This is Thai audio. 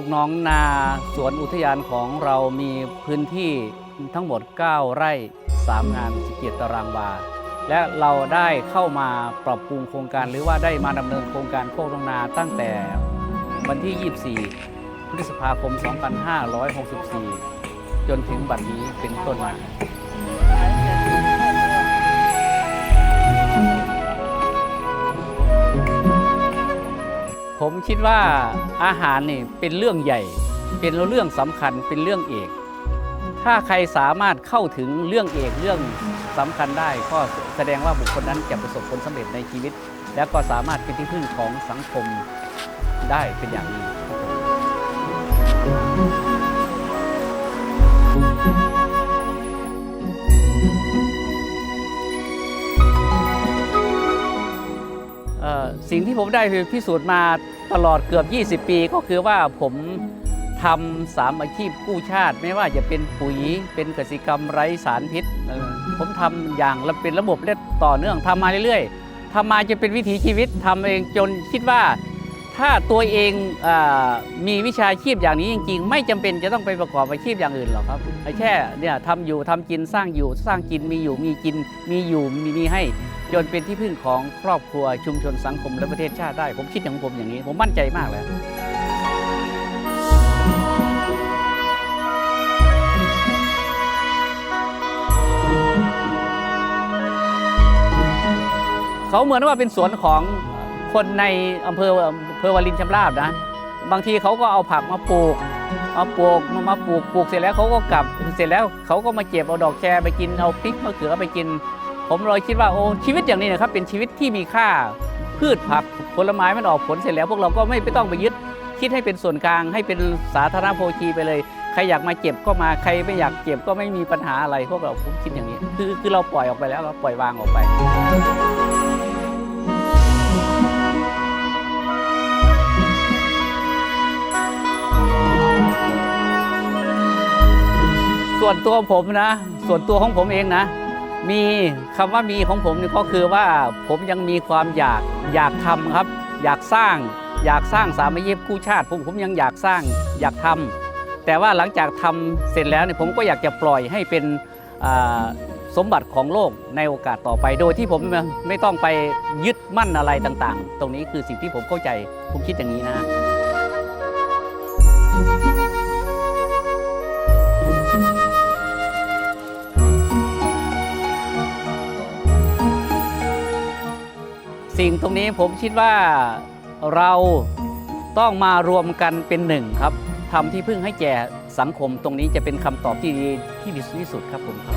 กหนองนาสวนอุทยานของเรามีพื้นที่ทั้งหมด 9 ไร่ 3 งาน17ตารางวา และเราได้เข้ามาปรับปรุงโครงการหรือว่าได้มาดำเนินโครงการโคกหนองนาตั้งแต่วันที่ 24 พฤษภาคม 2564 จนถึงบัดนี้เป็นต้นมา คิดว่าอาหารนี่เป็นเรื่องใหญ่ เป็นเรื่องสำคัญเป็นเรื่องเอก ถ้าใครสามารถเข้าถึงเรื่องเอกเรื่องสำคัญได้ก็แสดงว่าบุคคลนั้นจะประสบผลสำเร็จในชีวิต และก็สามารถเป็นที่พึ่งของสังคมได้เป็นอย่างดีครั สิ่งที่ผมได้พิสูจน์มาตลอดเกือบ 20 ปีก็คือว่าผมทำสามอาชีพกู้ชาติ ไม่ว่าจะเป็นปุ๋ยเป็นกสิกรรมไร้สารพิษ ผมทำอย่างระเป็นระบบและต่อเนื่องทำมาเรื่อยๆทำมาจะเป็นวิถีชีวิตทำเองจนคิดว่า ถ้าตัวเองอมีวิชาชีพอย่างนี้จริง ๆ ไม่จำเป็นจะต้องไปประกอบอาชีพอย่างอื่นหรอกครับแค่เนี่ยทำอยู่ทำกินสร้างอยู่สร้างกินมีอยู่มีกินมีอยู่มีมีให้ จนเป็นที่พึ่งของครอบครัวชุมชนสังคมและประเทศชาติได้ ผมคิดอย่างผมอย่างนี้ ผมมั่นใจมากเลยเขาเหมือนว่าเป็นสวนของคนในอำเภออำเภอวารินชำราบนะ บางทีเขาก็เอาผักมาปลูกเอาปลูกมามาปลูกปลูกเสร็จแล้วเขาก็กลับเสร็จแล้วเขาก็มาเก็บเอาดอกแครไปกินเอาพริกมะเขือไปกิน ผมเลยคิดว่าโอ้ชีวิตอย่างนี้นะครับเป็นชีวิตที่มีค่าพืชผักผลไม้มันออกผลเสร็จแล้วพวกเราก็ไม่ไปต้องไปยึดคิดให้เป็นส่วนกลาง ให้เป็นสาธารณโภคีไปเลย ใครอยากมาเก็บก็มาใครไม่อยากเก็บก็ไม่มีปัญหาอะไรพวกเราผมคิดอย่างนี้ คือคือเราปล่อยออกไปแล้วเราปล่อยวางออกไปส่วนตัวผมนะ ส่วนตัวของผมเองนะ มีคำว่ามีของผมนี่ก็คือว่าผมยังมีความอยากอยากทำครับ อยากสร้าง อยากสร้างสามัญชีพกู้ชาติผมผมยังอยากสร้างอยากทำแต่ว่าหลังจากทำเสร็จแล้วเนี่ยผมก็อยากจะปล่อยให้เป็นสมบัติของโลกในโอกาสต่อไปโดยที่ผมไม่ต้องไปยึดมั่นอะไรต่างๆ ตรงนี้คือสิ่งที่ผมเข้าใจผมคิดอย่างนี้นะ สิ่งตรงนี้ผมคิดว่าเราต้องมารวมกันเป็นหนึ่งครับทำที่พึ่งให้แก่สังคมตรงนี้จะเป็นคำตอบที่ดีที่ดีที่สุดครับผมครับ